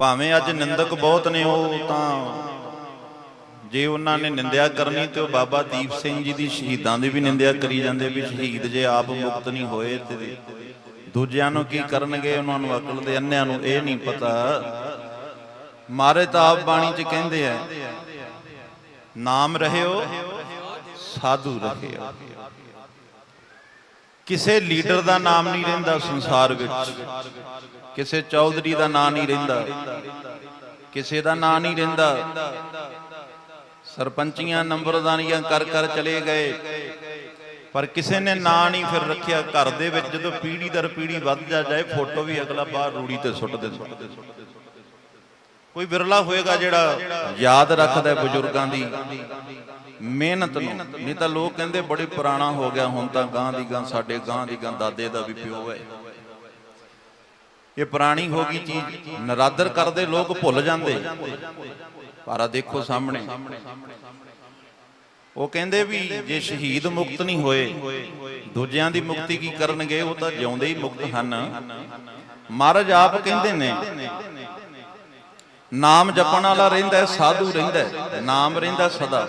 ਭਾਵੇਂ ਅੱਜ ਨਿੰਦਕ ਬਹੁਤ ਨੇ ਉਹ ਤਾਂ ਜੇ ਉਹਨਾਂ ਨੇ ਨਿੰਦਿਆ ਕਰਨੀ ਤੇ ਉਹ ਬਾਬਾ ਦੀਪ ਸਿੰਘ ਜੀ ਦੀ ਸ਼ਹੀਦਾਂ ਦੀ ਵੀ ਨਿੰਦਿਆ ਕਰੀ ਜਾਂਦੇ ਵੀ ਸ਼ਹੀਦ ਜੇ ਆਪ ਮੁਕਤ ਨਹੀਂ ਹੋਏ ਤੇ ਦੂਜਿਆਂ ਨੂੰ ਕੀ ਕਰਨਗੇ? ਉਹਨਾਂ ਨੂੰ ਅਕਲ ਦੇ ਅੰਨਿਆਂ ਨੂੰ ਇਹ ਨਹੀਂ ਪਤਾ। ਮਾਰੇ ਤਾਂ ਆਪ ਬਾਣੀ 'ਚ ਕਹਿੰਦੇ ਆ, ਨਾਮ ਰਹਿਓ, ਸਾਧੂ ਰਹਿਓ। ਕਿਸੇ ਲੀਡਰ ਦਾ ਨਾਮ ਨਹੀਂ ਰਹਿੰਦਾ ਸੰਸਾਰ ਵਿੱਚ। ਕਿਸੇ ਚੌਧਰੀ ਦਾ ਨਾਂ ਨਹੀਂ ਰਹਿੰਦਾ। ਕਿਸੇ ਦਾ ਨਾਂ ਨਹੀਂ ਰਹਿੰਦਾ। ਸਰਪੰਚੀਆਂ ਨੰਬਰਦਾਰੀਆਂ ਕਰ ਕਰ ਚਲੇ ਗਏ। ਪਰ ਕਿਸੇ ਨੇ ਨਾਂ ਨਹੀਂ ਫਿਰ ਰੱਖਿਆ। ਘਰ ਦੇ ਵਿੱਚ ਜਦੋਂ ਪੀੜੀ ਦਰ ਪੀੜੀ ਵੱਧ ਜਾ ਜਾਏ, ਫੋਟੋ ਵੀ ਅਗਲਾ ਬਾਹਰ ਰੂੜੀ ਤੇ ਸੁੱਟ ਦਿੰਦਾ। ਕੋਈ ਵਿਰਲਾ ਹੋਏਗਾ ਜਿਹੜਾ ਯਾਦ ਰੱਖਦਾ ਬਜ਼ੁਰਗਾਂ ਦੀ। ਮਿਹਨਤ ਨੂੰ। ਨਹੀਂ ਤਾਂ ਲੋਕ ਕਹਿੰਦੇ ਬੜੀ ਪੁਰਾਣਾ ਹੋ ਗਿਆ, ਹੁਣ ਤਾਂ ਗਾਂ ਦੀ ਗਾਂ, ਸਾਡੇ ਗਾਂ ਦੀ ਗਾਂ, ਦਾਦੇ ਦਾ ਵੀ ਪਿਓ ਹੈ। ਇਹ ਪੁਰਾਣੀ ਹੋ ਗਈ ਚੀਜ਼, ਨਰਾਦਰ ਕਰਦੇ ਲੋਕ ਭੁੱਲ ਜਾਂਦੇ। ਪਰ ਆ ਦੇਖੋ ਸਾਹਮਣੇ, ਉਹ ਕਹਿੰਦੇ ਵੀ ਜੇ ਸ਼ਹੀਦ ਮੁਕਤ ਨਹੀਂ ਹੋਏ, ਦੂਜਿਆਂ ਦੀ ਮੁਕਤੀ ਕੀ ਕਰਨਗੇ? ਉਹ ਤਾਂ ਜਿਉਂਦੇ ਹੀ ਮੁਕਤ ਹਨ। ਮਹਾਰਾਜ ਆਪ ਕਹਿੰਦੇ ਨੇ ਨਾਮ ਜਪਣ ਵਾਲਾ ਰਹਿੰਦਾ ਸਾਧੂ ਰਹਿੰਦਾ ਨਾਮ ਰਹਿੰਦਾ ਸਦਾ।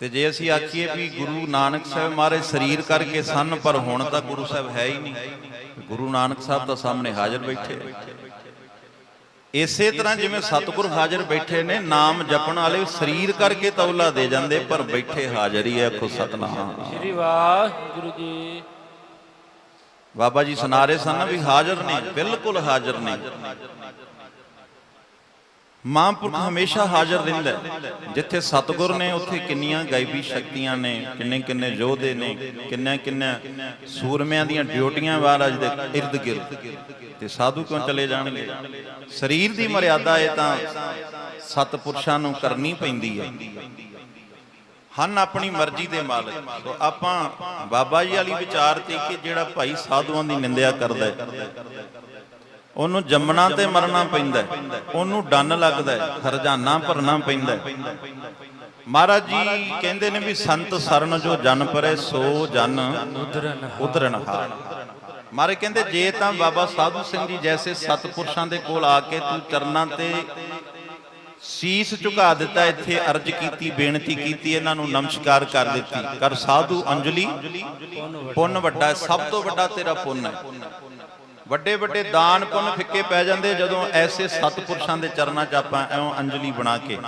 ਤੇ ਜੇ ਅਸੀਂ ਆਖੀਏ ਵੀ ਗੁਰੂ ਨਾਨਕ ਸਾਹਿਬ ਮਾਰੇ ਸਰੀਰ ਕਰਕੇ ਸਨ ਪਰ ਹੁਣ ਤਾਂ ਗੁਰੂ ਸਾਹਿਬ ਹੈ ਹੀ ਨਹੀਂ। ਗੁਰੂ ਨਾਨਕ ਸਾਹਿਬ ਤਾਂ ਸਾਹਮਣੇ ਹਾਜ਼ਰ ਬੈਠੇ ਇਸੇ ਤਰ੍ਹਾਂ ਜਿਵੇਂ ਸਤਿਗੁਰ ਹਾਜ਼ਰ ਬੈਠੇ ਨੇ ਨਾਮ ਜਪਣ ਵਾਲੇ ਸਰੀਰ ਕਰਕੇ ਤੌਲਾ ਦੇ ਜਾਂਦੇ ਪਰ ਬੈਠੇ ਹਾਜ਼ਰ ਹੀ ਆਖੋ ਸਤਨਾਮ। ਸ੍ਰੀ ਵਾਹਿਗੁਰੂ ਜੀ। ਬਾਬਾ ਜੀ ਸੁਣਾ ਰਹੇ ਸਨ ਨਾ ਵੀ ਹਾਜ਼ਰ ਨੇ ਬਿਲਕੁਲ ਹਾਜ਼ਰ ਨੇ ਮਹਾਂਪੁਰਖ ਹਮੇਸ਼ਾ ਹਾਜ਼ਰ ਰਹਿੰਦਾ। ਜਿੱਥੇ ਸਤਿਗੁਰ ਨੇ ਉੱਥੇ ਕਿੰਨੀਆਂ ਗਾਇਬੀ ਸ਼ਕਤੀਆਂ ਨੇ ਕਿੰਨੇ ਕਿੰਨੇ ਯੋਧੇ ਨੇ ਕਿੰਨੇ ਕਿੰਨੇ ਸੂਰਮਿਆਂ ਦੀਆਂ ਡਿਊਟੀਆਂ ਮਹਾਰਾਜ ਦੇ ਇਰਦ ਗਿਰਦ। ਤੇ ਸਾਧੂ ਕਿਉਂ ਚਲੇ ਜਾਣਗੇ? ਸਰੀਰ ਦੀ ਮਰਿਆਦਾ ਇਹ ਤਾਂ ਸਤਪੁਰਸ਼ਾਂ ਨੂੰ ਕਰਨੀ ਪੈਂਦੀ ਹੈ ਹਨ ਆਪਣੀ ਮਰਜ਼ੀ ਦੇ ਮਾਲਕ। ਸੋ ਆਪਾਂ ਬਾਬਾ ਜੀ ਵਾਲੀ ਵਿਚਾਰ ਤੇ ਕਿ ਜਿਹੜਾ ਭਾਈ ਸਾਧੂਆਂ ਦੀ ਨਿੰਦਿਆ ਕਰਦਾ ਹੈ। ਉਹਨੂੰ ਜੰਮਣਾ ਤੇ ਮਰਨਾ ਪੈਂਦਾ ਹੈ। ਉਹਨੂੰ ਡੰਨ ਲੱਗਦਾ ਹੈ ਭਰਨਾ ਪੈਂਦਾ ਮਹਾਰਾਜ ਜੀ ਕਹਿੰਦੇ ਨੇ ਵੀ ਸੰਤ ਸਰਨ ਜੋ ਜਨ ਪਰੇ ਸੋ ਜਨ ਉਦਰਨ ਉਦਰਨ ਹਾਰ ਮਾਰੇ ਕਹਿੰਦੇ, ਜੇ ਤਾਂ ਬਾਬਾ ਸਾਧੂ ਸਿੰਘ ਜੀ ਜੈਸੇ ਸਤਪੁਰਸ਼ਾਂ ਦੇ ਕੋਲ ਆ ਕੇ ਤੂੰ ਚਰਨਾਂ ਤੇ ਸੀਸ ਝੁਕਾ ਦਿੱਤਾ, ਇੱਥੇ ਅਰਜ ਕੀਤੀ, ਬੇਨਤੀ ਕੀਤੀ, ਇਹਨਾਂ ਨੂੰ ਨਮਸਕਾਰ ਕਰ ਦਿੱਤੀ। ਕਰ ਸਾਧੂ ਅੰਜਲੀ, ਪੁੰਨ ਵੱਡਾ ਸਭ ਤੋਂ ਵੱਡਾ ਤੇਰਾ ਪੁੰਨ ਹੈ। ਵੱਡੇ ਵੱਡੇ ਦਾਨ ਪੁੰਨ ਫਿੱਕੇ ਪੈ ਜਾਂਦੇ ਜਦੋਂ ਐਸੇ ਸਤਪੁਰਸ਼ਾਂ ਦੇ ਚਰਨਾਂ 'ਚ ਆਪਾਂ ਐਉਂ ਅੰਜਲੀ ਬਣਾ ਕੇ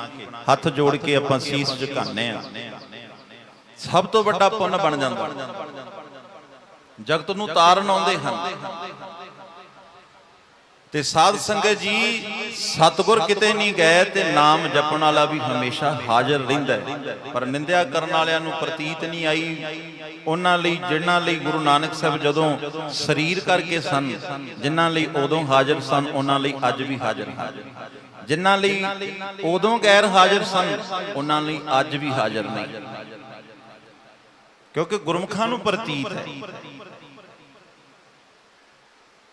ਹੱਥ ਜੋੜ ਕੇ ਆਪਾਂ ਸੀਸ ਝੁਕਾਉਂਦੇ ਆ ਸਭ ਤੋਂ ਵੱਡਾ ਪੁੰਨ ਬਣ ਜਾਂਦਾ। ਜਗਤ ਨੂੰ ਤਾਰਨ ਆਉਂਦੇ ਹਨ। ਤੇ ਸਾਧ ਸੰਗਤ ਜੀ, ਸਤਗੁਰ ਕਿਤੇ ਨਹੀਂ ਗਏ ਤੇ ਨਾਮ ਜਪਣ ਵਾਲਾ ਵੀ ਹਮੇਸ਼ਾ ਹਾਜ਼ਰ ਰਹਿੰਦਾ ਪਰ ਨਿੰਦਿਆ ਕਰਨ ਵਾਲਿਆਂ ਨੂੰ ਪ੍ਰਤੀਤ ਨਹੀਂ ਆਈ। ਉਹਨਾਂ ਲਈ, ਜਿਨ੍ਹਾਂ ਲਈ ਗੁਰੂ ਨਾਨਕ ਸਾਹਿਬ ਜਦੋਂ ਸਰੀਰ ਕਰਕੇ ਸਨ, ਜਿਨ੍ਹਾਂ ਲਈ ਉਦੋਂ ਹਾਜ਼ਰ ਸਨ, ਉਹਨਾਂ ਲਈ ਅੱਜ ਵੀ ਹਾਜ਼ਰ ਹਨ। ਜਿਨ੍ਹਾਂ ਲਈ ਉਦੋਂ ਗੈਰ ਹਾਜ਼ਰ ਸਨ, ਉਹਨਾਂ ਲਈ ਅੱਜ ਵੀ ਹਾਜ਼ਰ ਨਹੀਂ। ਕਿਉਂਕਿ ਗੁਰਮੁਖਾਂ ਨੂੰ ਪ੍ਰਤੀਤ ਹੈ।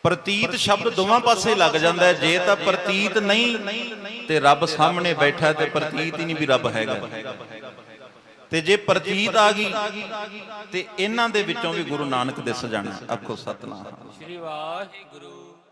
ਪ੍ਰਤੀਤ ਸ਼ਬਦ ਦੋਵਾਂ ਪਾਸੇ ਲੱਗ ਜਾਂਦਾ ਹੈ। ਜੇ ਤਾਂ ਪ੍ਰਤੀਤ ਨਹੀਂ, ਤੇ ਰੱਬ ਸਾਹਮਣੇ ਬੈਠਾ ਤੇ ਪ੍ਰਤੀਤ ਹੀ ਨਹੀਂ ਵੀ ਰੱਬ ਹੈਗਾ। ਤੇ ਜੇ ਪ੍ਰਤੀਤ ਆ ਗਈ ਤੇ ਇਹਨਾਂ ਦੇ ਵਿੱਚੋਂ ਵੀ ਗੁਰੂ ਨਾਨਕ ਦਿਸ ਜਾਣਾ। ਆਖੋ ਸਤਨਾਮ। ਸ੍ਰੀ ਵਾਹਿਗੁਰੂ।